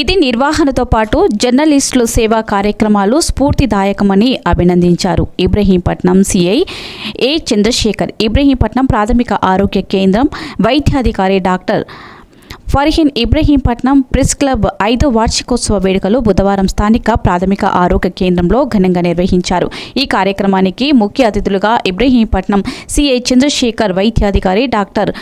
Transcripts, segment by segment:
విధి నిర్వహణతో పాటు జర్నలిస్టుల సేవా కార్యక్రమాలు స్ఫూర్తిదాయకమని అభినందించారు. ఇబ్రహీంపట్నం సిఐ ఏ చంద్రశేఖర్ ఇబ్రహీంపట్నం ప్రాథమిక ఆరోగ్య కేంద్రం వైద్యాధికారి doctor Farheen Ibrahimpatnam press club ఐదో వార్షికోత్సవ వేడుకలు బుధవారం స్థానిక ప్రాథమిక ఆరోగ్య కేంద్రంలో ఘనంగా నిర్వహించారు. ఈ కార్యక్రమానికి ముఖ్య అతిథులుగా ఇబ్రహీంపట్నం సిఐ చంద్రశేఖర్ వైద్యాధికారి డాక్టర్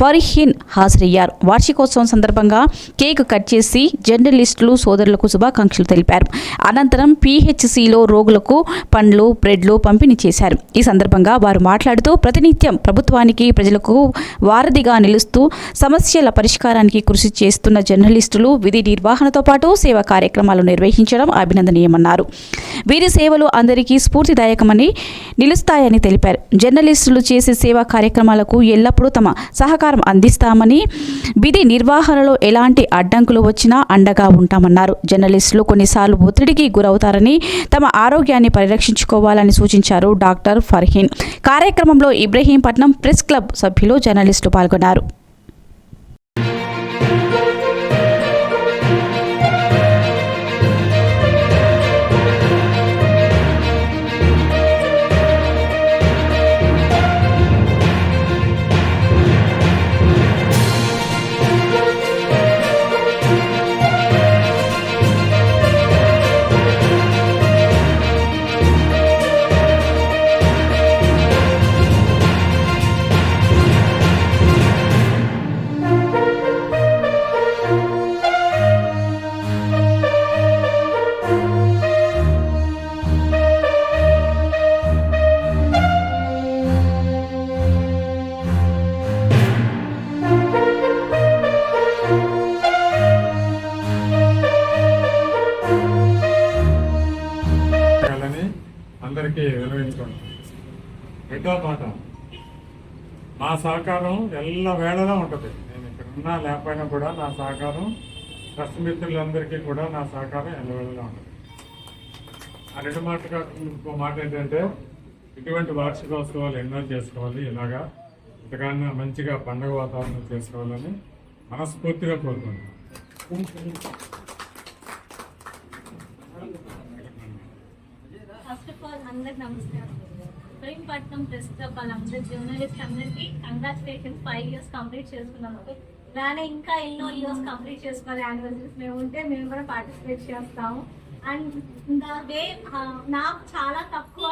ఫర్హీన్ హాజరయ్యారు. వార్షికోత్సవం సందర్భంగా కేక్ కట్ చేసి జర్నలిస్టులు సోదరులకు శుభాకాంక్షలు తెలిపారు. అనంతరం పీహెచ్సిలో రోగులకు పండ్లు బ్రెడ్లు పంపిణీ చేశారు. ఈ సందర్భంగా వారు మాట్లాడుతూ ప్రతినిత్యం ప్రభుత్వానికి ప్రజలకు వారధిగా నిలుస్తూ సమస్యల పరిష్కారానికి కృషి చేస్తున్న జర్నలిస్టులు విధి నిర్వహణతో పాటు సేవా కార్యక్రమాలు నిర్వహించడం అభినందనీయమన్నారు. వీరి సేవలు అందరికీ స్ఫూర్తిదాయకమని నిలుస్తాయని తెలిపారు. జర్నలిస్టులు చేసే సేవా కార్యక్రమాలకు ఎల్లప్పుడూ తమ సహకారం అందిస్తామని విధి నిర్వహణలో ఎలాంటి అడ్డంకులు వచ్చినా అండగా ఉంటామన్నారు. జర్నలిస్టులు కొన్నిసార్లు ఒత్తిడికి గురవుతారని తమ ఆరోగ్యాన్ని పరిరక్షించుకోవాలని సూచించారు డాక్టర్ ఫర్హీన్. కార్యక్రమంలో ఇబ్రహీంపట్నం ప్రెస్ క్లబ్ సభ్యులు జర్నలిస్టులు పాల్గొన్నారు. అందరికీ విలువించుకోండి రెండో మాట నా సహకారం ఎల్ల వేళలా ఉంటుంది. నేను ఇక్కడ ఉన్నా లేకపోయినా కూడా నా సహకారం ట్రస్ట్ మిత్రులందరికీ కూడా నా సహకారం ఎల్లవేళలా ఉంటుంది. ఆ రెండు మాటగా ఇంకో మాట ఏంటంటే ఇటువంటి వార్షికోత్సవాలు ఎన్నో చేసుకోవాలి. ఇలాగా ఇంతకన్నా మంచిగా పండగ వాతావరణం చేసుకోవాలని మనస్ఫూర్తిగా కోరుకుంటున్నాను ఫస్ట్ ఆఫ్ ఆల్ అందరికి నమస్కారం. ప్రేమపట్నం ప్రెస్ క్లబ్ వాళ్ళందరి జర్నలిస్ట్ అందరికి కంగ్రాచులేషన్స్ ఫైవ్ ఇయర్స్ కంప్లీట్ చేసుకున్నాం. ఇలానే ఇంకా ఎన్నో ఇయర్స్ కంప్లీట్ చేసుకోవాలి. యానివర్సరీస్ మేము ఉంటే మేము కూడా పార్టిసిపేట్ చేస్తాము. అండ్ ద వే నాకు చాలా తక్కువ